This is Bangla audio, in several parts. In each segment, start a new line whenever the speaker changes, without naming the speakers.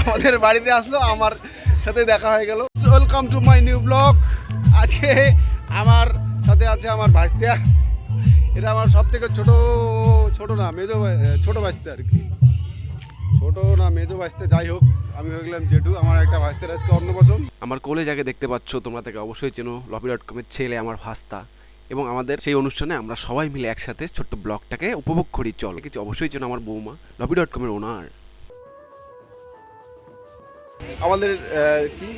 আমাদের বাড়িতে আসলো, আমার সাথে দেখা হয়ে গেল। Welcome to my new blog আজকে আমার সাথে আছে আমার ভাইস্তিয়া। এটা আমার সব থেকে ছোট ছোট না, মেজো ছোট ভাইস্তে আর কি। ছোট না, মেজো ভাইস্তে যাই হোক, আমি হয়ে গেলাম জেঠু, আমার একটা ভাইস্তের আজকে অন্নপ্রাশন।
আমার কোলে যাকে দেখতে পাচ্ছ, তোমরা তাকে অবশ্যই চেনো লবি ডট কমের ছেলে আমার ভাস্তা। এবং আমাদের সেই অনুষ্ঠানে আমরা সবাই মিলে একসাথে ছোট্ট ব্লগটাকে উপভোগ করি, চল। কিছু অবশ্যই চেনো আমার বৌমা লবি ডট কমের ওনার
আমাদের কি?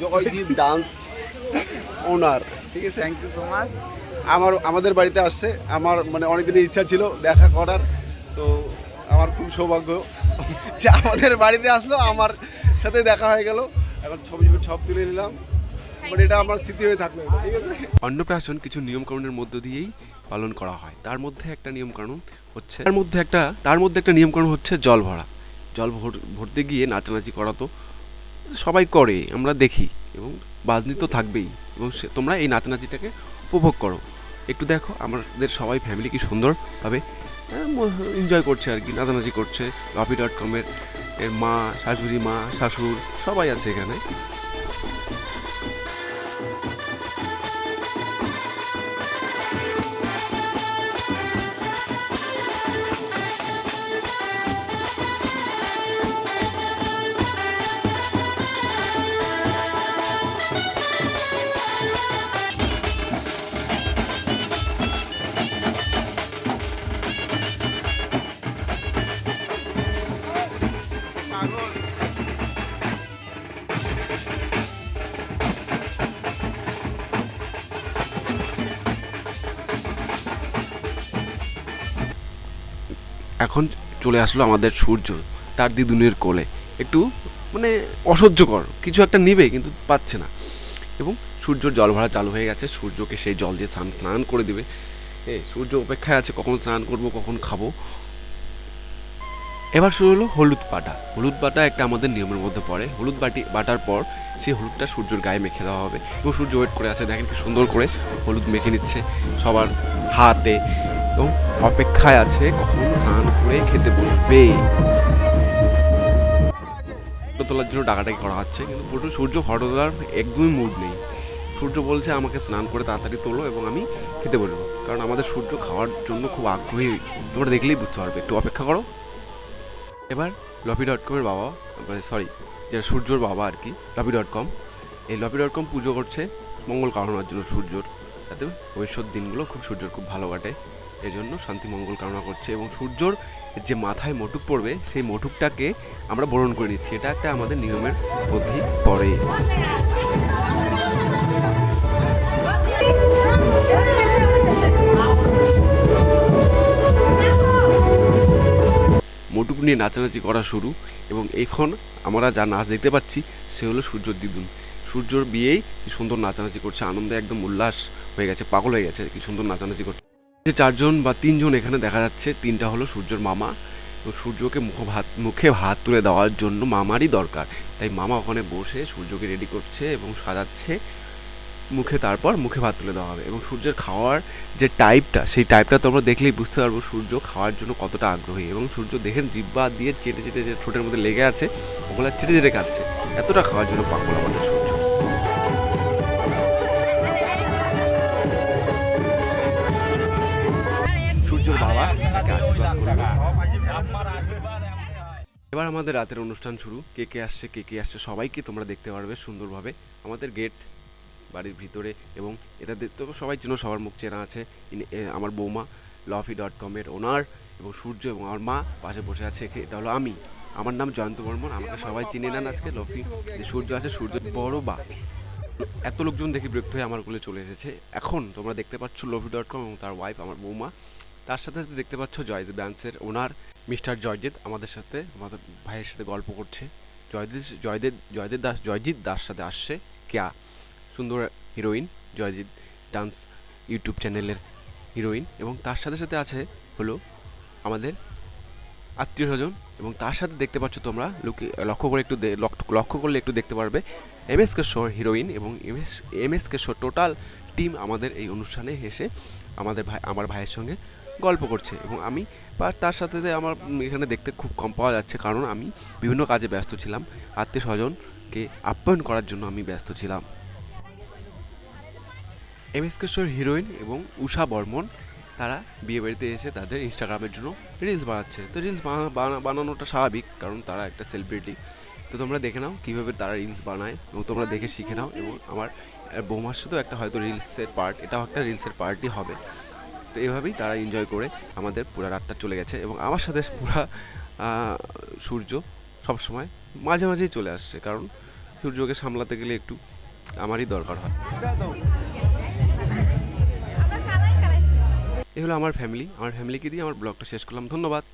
জয়জিৎ ডান্স ওনার ঠিক আছে?
থ্যাংক ইউ সো মাচ
আমার আমাদের বাড়িতে আসছে আমার মানে অনেকদিনের ইচ্ছা ছিল দেখা করার তো আমার খুব সৌভাগ্য যে আমাদের বাড়িতে আসলো আমার সাথে দেখা হয়ে গেল। এখন ছবি ছবি সব তুলে নিলাম। বাট এটা আমার স্মৃতি হয়ে এটা, ঠিক আছে?
অন্নপ্রাশন কিছু নিয়মকানুনের মধ্য দিয়েই পালন করা হয়। তার মধ্যে একটা নিয়মকানুন হচ্ছে তার মধ্যে একটা তার মধ্যে একটা নিয়মকানুন হচ্ছে জল ভরা। জল ভর- ভরতে গিয়ে নাচানাচি করা তো সবাই করে, আমরা দেখি। এবং বাজনি তো থাকবেই। এবং সে- তোমরা এই নাচানাচিটাকে উপভোগ করো। একটু দেখো, আমাদের সবাই ফ্যামিলি কি সুন্দরভাবে এনজয় করছে আর কি, নাচানাচি করছে। রফি ডট কমের এর মা, শাশুড়ি মা, শাশুড়, সবাই আছে এখানে। এখন চলে আসলো আমাদের সূর্য, তার দিদুনের কোলে। একটু মানে অসহ্যকর, কিছু একটা নিবে কিন্তু পাচ্ছে না। এবং সূর্যর জল ভরা চালু হয়ে গেছে, সূর্যকে সেই জল দিয়ে স্নান স্নান করে দিবে। এ, সূর্য অপেক্ষায় আছে, কখন স্নান করব, কখন খাব। এবার শুরু হলো হলুদ বাটা। হলুদ বাটা একটা আমাদের নিয়মের মধ্যে পড়ে। হলুদ বাটি, বাটার পর সেই হলুদটা সূর্যের গায়ে মেখে দেওয়া হবে। এবং সূর্য ওয়েট করে আছে, দেখেন কি সুন্দর করে হলুদ মেখে নিচ্ছে সবার হাতে। এবং অপেক্ষায় আছে, কখন স্নান করে খেতে বসবে। ফটো তোলার জন্য ডাকাটাকি করা হচ্ছে, কিন্তু পুরো সূর্য, ফটো তোলার একদমই মুড নেই। সূর্য বলছে আমাকে স্নান করে তাড়াতাড়ি তোলো এবং আমি খেতে বসবো। কারণ আমাদের সূর্য খাওয়ার জন্য খুব আগ্রহী। তোমরা দেখলেই বুঝতে পারবে। একটু অপেক্ষা করো। এবার লপি ডট কমের বাবা মানে সরি যেটা সূর্যর বাবা আর কি লপি ডট কম এই লপি ডট কম পুজো করছে, মঙ্গল কামনার জন্য সূর্যর। যাতে ভবিষ্যৎ দিনগুলো খুব সূর্যর খুব ভালো কাটে। এই জন্য শান্তি মঙ্গল কামনা করছে এবং সূর্যর যে মাথায় মটুক পড়বে, সেই মটুকটাকে আমরা বরণ করে নিচ্ছি। এটা একটা আমাদের নিয়মের মধ্যেই পড়ে মটুক নিয়ে নাচানাচি করা শুরু এবং এখন আমরা যা নাচ দেখতে পাচ্ছি, সে হলো সূর্যর দিদুন সূর্যর বিয়েই কি সুন্দর নাচানাচি করছে, আনন্দে একদম উল্লাস হয়ে গেছে, পাগল হয়ে গেছে, কি সুন্দর নাচানাচি করছে। যে চারজন বা তিনজন এখানে দেখা যাচ্ছে, তিনটা হলো সূর্যর মামা এবং সূর্যকে মুখ ভাত, মুখে ভাত তুলে দেওয়ার জন্য মামারই দরকার। তাই মামা ওখানে বসে সূর্যকে রেডি করছে এবং সাজাচ্ছে, মুখে তারপর মুখে ভাত তুলে দেওয়া হবে এবং সূর্যের খাওয়ার যে টাইপটা সেই টাইপটা তোমরা দেখলেই বুঝতে পারব সূর্য খাওয়ার জন্য কতটা আগ্রহী এবং সূর্য দেখেন জিব্বা দিয়ে চেটে চেটে যে ঠোঁটের মধ্যে লেগে আছে, ওগুলো চেটে চেটে খাচ্ছে এতটা খাওয়ার জন্য পাগল আমাদের সূর্য। বাবা, তাকে আশীর্বাদ করল এবার আমাদের রাতের অনুষ্ঠান শুরু। কে কে আসছে, কে কে আসছে, সবাইকে তোমরা দেখতে পারবে সুন্দরভাবে। আমাদের গেট, বাড়ির ভিতরে এবং এটা দেখতে সবাই চেনো, সবার মুখ চেনা আছে। আমার বৌমা লফি ডট কমের ওনার এবং সূর্য এবং আমার মা পাশে বসে আছে। এটা হলো আমি। আমার নাম জয়ন্ত বর্মন, আমাকে সবাই চিনে নেন আজকে। লফি যে সূর্য আছে, সূর্য বড় বা। এত লোকজন দেখি বিরক্ত হয়ে আমার কোলে চলে এসেছে। এখন তোমরা দেখতে পাচ্ছ লভি ডট কম এবং তার ওয়াইফ আমার বৌমা। তার সাথে সাথে দেখতে পাচ্ছ জয়দেব ডান্সের ওনার মিস্টার জয়জিৎ আমাদের সাথে, আমাদের ভাইয়ের সাথে গল্প করছে। জয়দেব জয়দেব জয়দেব দাস, জয়জিৎ দাস সাথে আসছে কেয়া সুন্দর হিরোইন, জয়জিৎ ডান্স ইউটিউব চ্যানেলের হিরোইন এবং তার সাথে সাথে আছে হলো আমাদের আত্মীয় স্বজন এবং তার সাথে দেখতে পাচ্ছ তোমরা, লুকি, লক্ষ্য করে একটু লক্ষ্য- করলে একটু দেখতে পারবে এম এস কেশোর হিরোইন এবং M S M S total team আমাদের এই অনুষ্ঠানে এসে আমাদের ভাই, আমার ভাইয়ের সঙ্গে গল্প করছে এবং আমি বা তার সাথে আমার এখানে দেখতে খুব কম পাওয়া যাচ্ছে, কারণ আমি বিভিন্ন কাজে ব্যস্ত ছিলাম। আত্মীয় স্বজনকে আপ্যায়ন করার জন্য আমি ব্যস্ত ছিলাম। এম এস কেশ্বর হিরোইন এবং উষা বর্মন, তারা বিয়েবাড়িতে এসে তাদের ইনস্টাগ্রামের জন্য রিলস বানাচ্ছে। তো রিলস বানানোটা স্বাভাবিক, কারণ তারা একটা সেলিব্রিটি তো তোমরা দেখে নাও কীভাবে তারা রিলস বানায় এবং তোমরা দেখে শিখে নাও। এবং আমার বৌমার সাথেও একটা হয়তো রিলসের পার্ট এটাও একটা রিলসের পার্টই হবে। তো এভাবেই তারা এনজয় করে আমাদের পুরা রাতটা চলে গেছে এবং আমার সাথে পুরা সূর্য সবসময় মাঝে মাঝেই চলে আসছে। কারণ সূর্যকে সামলাতে গেলে একটু আমারই দরকার হয়। এ হলো আমার ফ্যামিলি আমার ফ্যামিলিকে দিয়ে আমার ব্লগটা শেষ করলাম। ধন্যবাদ।